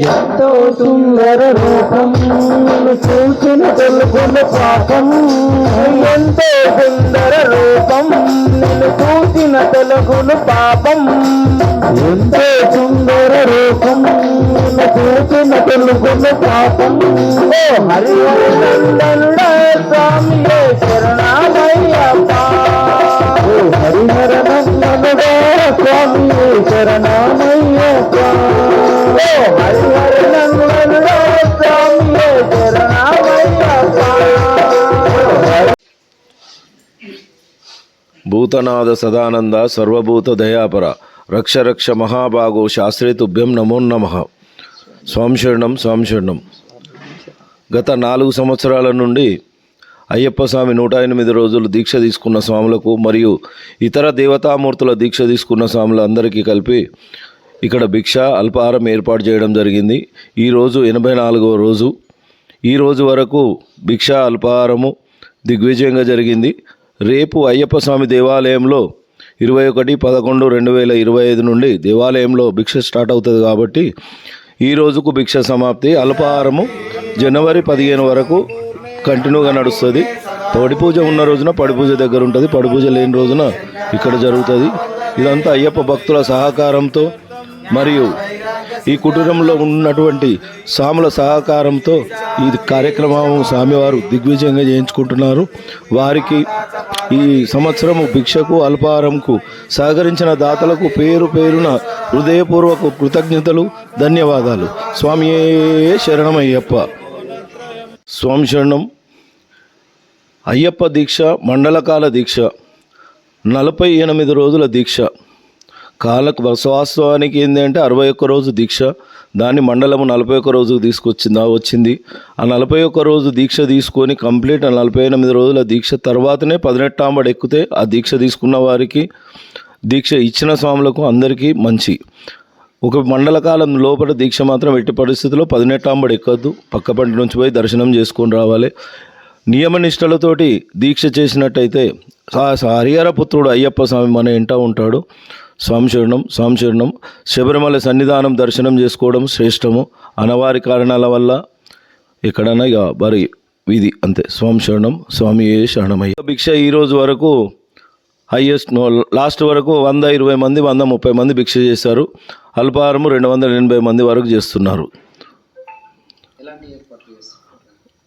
ఎంతో సుందర రూపం చూసిన తెలుగుల పాపం ఎంతో సుందర రూపం నేను చూసిన తెలుగులు పాపం. ఎంతో సుందర రూపం నేను చూసిన తెలుగుల పాపం. ఓ హరిహరనందనుడ స్వామి శరణాలయ్యప్ప ఓ హరి స్వామి శరణమయ్యప్ప భూతనాథ సదానంద సర్వభూత దయాపర రక్ష రక్ష మహాభాగో శాస్త్రీ తుభ్యం నమో. నమ స్వాంశీర్ణం శరణం. గత నాలుగు సంవత్సరాల నుండి అయ్యప్ప స్వామి నూట ఎనిమిది రోజులు దీక్ష తీసుకున్న స్వాములకు మరియు ఇతర దేవతామూర్తుల దీక్ష తీసుకున్న స్వాములు అందరికీ కలిపి ఇక్కడ భిక్ష అల్పాహారం ఏర్పాటు చేయడం జరిగింది. ఈరోజు ఎనభై నాలుగవ రోజు. ఈ రోజు వరకు భిక్ష అల్పాహారము దిగ్విజయంగా జరిగింది. రేపు అయ్యప్ప స్వామి దేవాలయంలో ఇరవై ఒకటి పదకొండు రెండు వేల ఇరవై ఐదు నుండి దేవాలయంలో భిక్ష స్టార్ట్ అవుతుంది కాబట్టి ఈ రోజుకు భిక్ష సమాప్తి. అల్పాహారము జనవరి పదిహేను వరకు కంటిన్యూగా నడుస్తుంది. పడి పూజ ఉన్న రోజున పడి పూజ దగ్గర ఉంటుంది. పడి పూజ లేని రోజున ఇక్కడ జరుగుతుంది. ఇదంతా అయ్యప్ప భక్తుల సహకారంతో మరియు ఈ కుటుంబంలో ఉన్నటువంటి సాముల సహకారంతో ఈ కార్యక్రమం స్వామివారు దిగ్విజయంగా చేయించుకుంటున్నారు. వారికి ఈ సంవత్సరము భిక్షకు అల్పాహారంకు సహకరించిన దాతలకు పేరు పేరున హృదయపూర్వక కృతజ్ఞతలు ధన్యవాదాలు. స్వామియే శరణమయ్యప్ప. స్వామి శరణం అయ్యప్ప దీక్ష మండలకాల దీక్ష నలభై ఎనిమిది రోజుల దీక్ష కాలకు వాస్తవానికి ఏంటంటే అరవై ఒక్క రోజు దీక్ష దాన్ని మండలము నలభై ఒక్క రోజుకు తీసుకొచ్చిందా వచ్చింది. ఆ నలభై ఒక్క రోజు దీక్ష తీసుకొని కంప్లీట్ ఆ నలభై ఎనిమిది రోజుల దీక్ష తర్వాతనే పదినెట్టాంబడి ఎక్కితే ఆ దీక్ష తీసుకున్న వారికి దీక్ష ఇచ్చిన స్వాములకు అందరికీ మంచి. ఒక మండల కాలం లోపల దీక్ష మాత్రం ఎట్టి పరిస్థితుల్లో పదినెట్టాంబడి ఎక్కద్దు. పక్కపంటి నుంచి పోయి దర్శనం చేసుకొని రావాలి. నియమనిష్టలతోటి దీక్ష చేసినట్టయితే సా- హరిహర పుత్రుడు అయ్యప్ప స్వామి మన ఇంట ఉంటాడు. స్వామి శరణం స్వామి శరణం. శబరిమల సన్నిధానం దర్శనం చేసుకోవడం శ్రేష్టము. అనవారి కారణాల వల్ల ఎక్కడైనా ఇక మరి ఇది అంతే. స్వామి శరణం స్వామి ఏ శరణమయ్య. భిక్ష ఈరోజు వరకు హైయెస్ట్ లాస్ట్ వరకు వంద ఇరవై మంది వంద ముప్పై మంది భిక్ష చేశారు. అల్పాహారము రెండు వందల ఎనభై మంది వరకు చేస్తున్నారు.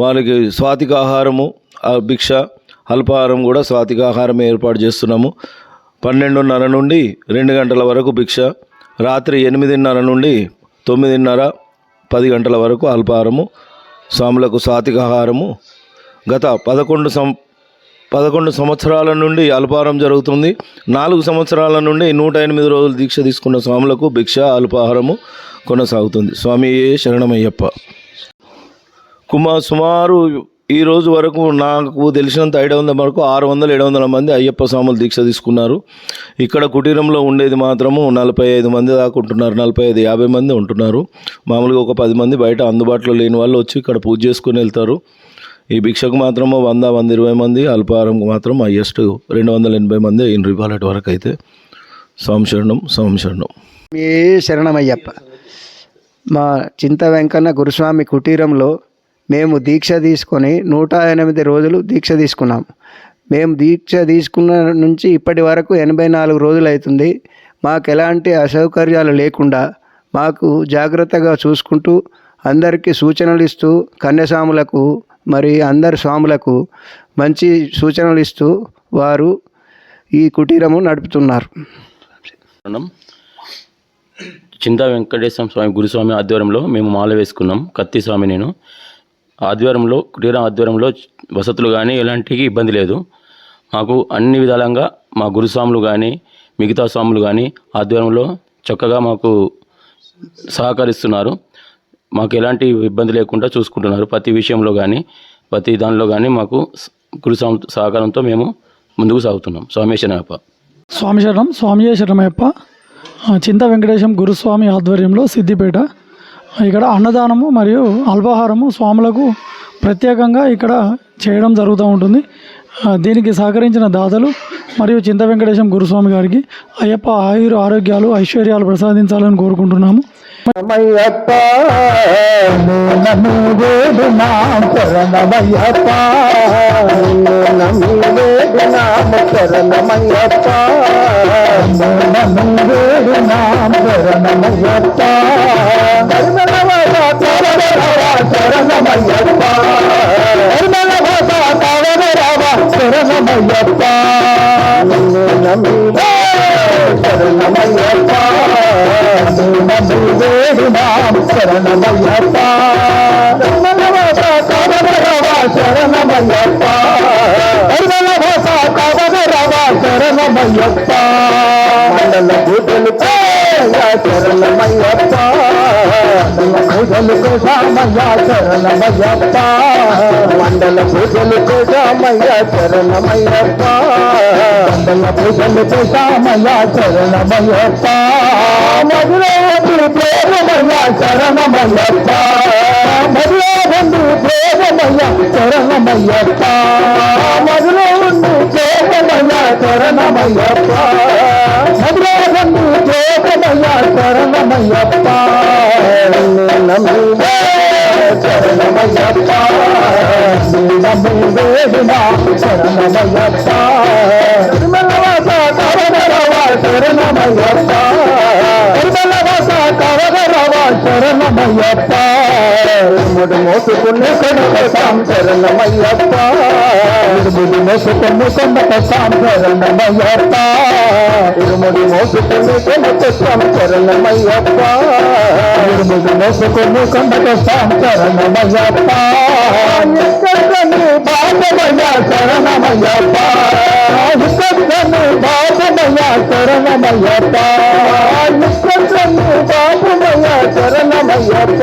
వారికి స్వాతికాహారము భిక్ష అల్పాహారం కూడా స్వాతికాహారం ఏర్పాటు చేస్తున్నాము. పన్నెండున్నర నుండి రెండు గంటల వరకు భిక్ష రాత్రి ఎనిమిదిన్నర నుండి తొమ్మిదిన్నర పది గంటల వరకు అల్పాహారము స్వాములకు సాత్విక ఆహారము. గత పదకొండు సం పదకొండు సంవత్సరాల నుండి అల్పాహారం జరుగుతుంది. నాలుగు సంవత్సరాల నుండి నూట ఎనిమిది రోజులు దీక్ష తీసుకున్న స్వాములకు భిక్ష అల్పాహారము కొనసాగుతుంది. స్వామి శరణమయ్యప్ప. కుమా సుమారు ఈ రోజు వరకు నాకు తెలిసినంత ఐడియా వందల వరకు ఆరు వందల ఏడు వందల మంది అయ్యప్ప స్వాములు దీక్ష తీసుకున్నారు. ఇక్కడ కుటీరంలో ఉండేది మాత్రము నలభై ఐదు మంది దాకా ఉంటున్నారు. నలభై ఐదు యాభై మంది ఉంటున్నారు. మామూలుగా ఒక పది మంది బయట అందుబాటులో లేని వాళ్ళు వచ్చి ఇక్కడ పూజ చేసుకుని వెళ్తారు. ఈ భిక్షకు మాత్రము వంద వంద ఇరవై మంది అల్పాహారంకు మాత్రం హయ్యెస్ట్ రెండు వందల ఎనభై మంది అయిన ఇవాళ వరకు అయితే స్వామి శరణం మీ ఏ శరణమయ్యప్ప మా చింత వెంకన్న గురుస్వామి కుటీరంలో మేము దీక్ష తీసుకొని నూట ఎనిమిది రోజులు దీక్ష తీసుకున్నాం. మేము దీక్ష తీసుకున్న నుంచి ఇప్పటి వరకు ఎనభై నాలుగు రోజులు అవుతుంది. మాకు ఎలాంటి అసౌకర్యాలు లేకుండా మాకు జాగ్రత్తగా చూసుకుంటూ అందరికీ సూచనలు ఇస్తూ కన్యస్వాములకు మరి అందరి స్వాములకు మంచి సూచనలు ఇస్తూ వారు ఈ కుటీరము నడుపుతున్నారు. చింతా వెంకటేశ్వర స్వామి గురుస్వామి ఆధ్వర్యంలో మేము మాల వేసుకున్నాం. కత్తి స్వామి నేను. ఆధ్వర్యంలో కుటీరం ఆధ్వర్యంలో వసతులు కానీ ఎలాంటి ఇబ్బంది లేదు. మాకు అన్ని విధాలంగా మా గురుస్వాములు కానీ మిగతా స్వాములు కానీ ఆధ్వర్యంలో చక్కగా మాకు సహకరిస్తున్నారు. మాకు ఎలాంటి ఇబ్బంది లేకుండా చూసుకుంటున్నారు. ప్రతి విషయంలో కానీ ప్రతి దానిలో కానీ మాకు గురు సహకారంతో మేము ముందుకు సాగుతున్నాం. స్వామేశ్వరప్ప స్వామి శరణం స్వామి శరణమయ్యప్ప చింత వెంకటేశం గురుస్వామి ఆధ్వర్యంలో సిద్దిపేట. ఇక్కడ అన్నదానము మరియు అల్పాహారము స్వాములకు ప్రత్యేకంగా ఇక్కడ చేయడం జరుగుతూ ఉంటుంది. దీనికి సహకరించిన దాతలు మరియు చింత వెంకటేశం గురుస్వామి గారికి అయ్యప్ప ఆయుర ఆరోగ్యాలు ఐశ్వర్యాలు ప్రసాదించాలని కోరుకుంటున్నాము. శరణమయ్యప్ప నమ్మి వేడినాం శరణమయ్యప్ప నమ్మి వేడినాం శరణమయ్యప్ప నమ్మి వేడినాం శరణమయ్యప్ప శరణమయ్యప్ప శరణమయ్యప్ప వేడినాం శరణమయ్యప్ప శరణమయ్యప్ప శరణమయ్యప్ప మండల పూజలు శరణమయ్యప్ప మండల పూజలు కోసమయ్య శరణమయ్యప్ప. మండల పూజలు కోసమయ్య శరణమయ్యప్ప మండల పూజలు కోసమయ్య శరణమయ్యప్ప మధురవతి ప్రేమమయ్య శరణమయ్యప్ప మధురబంధు ప్రేమమయ్య శరణమయ్యప్ప మధురబంధు ప్రేమమయ్య శరణమయ్యప్ప మధురబంధు ప్రేమమయ్య శరణమయ్యప్ప నమ్మి శరణమయ్యప్ప నమ్మి వేడినా శరణమయ్యప్ప తిరుమలవాస కవనరవ శరణమయ్యప్ప తిరుమలవాస కవనరవ శరణమయ్యప్ప ముడి మోసుకుని కొనకసాం శరణమయ్యప్ప ఇరుముడి మోసుకుని కొనకసాం శరణమయ్యప్ప ఇరుముడి మోసుకుని కొనకసాం శరణమయ్యప్ప ఇరుముడి మోసుకుని కొనకసాం శరణమయ్యప్ప ఇక్కడని బాబమయ్య శరణమయ్యప్ప. ఇక్కడని బాబమయ్య శరణమయ్యప్ప. ఇక్కడని బాబమయ్య శరణమయ్యప్ప.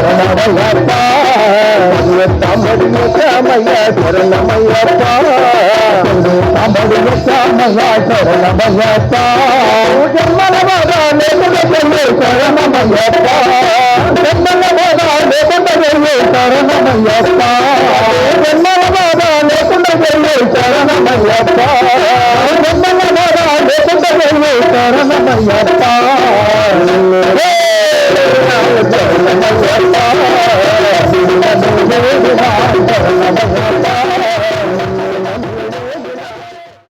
శరణమయ్యప్ప తమ్ముడు శ్యామయ్య శరణమయ్యప్ప తమ్ముడు శ్యామయ్య శరణమయ్యప్ప జన్మల బాధ లేకుండా శరణమయ్యప్ప జన్మల బాధ లేకుండా శరణమయ్యప్ప జన్మల బాధ లేకుండా శరణమయ్యప్ప జన్మల బాధ లేకుండా శరణమయ్యప్ప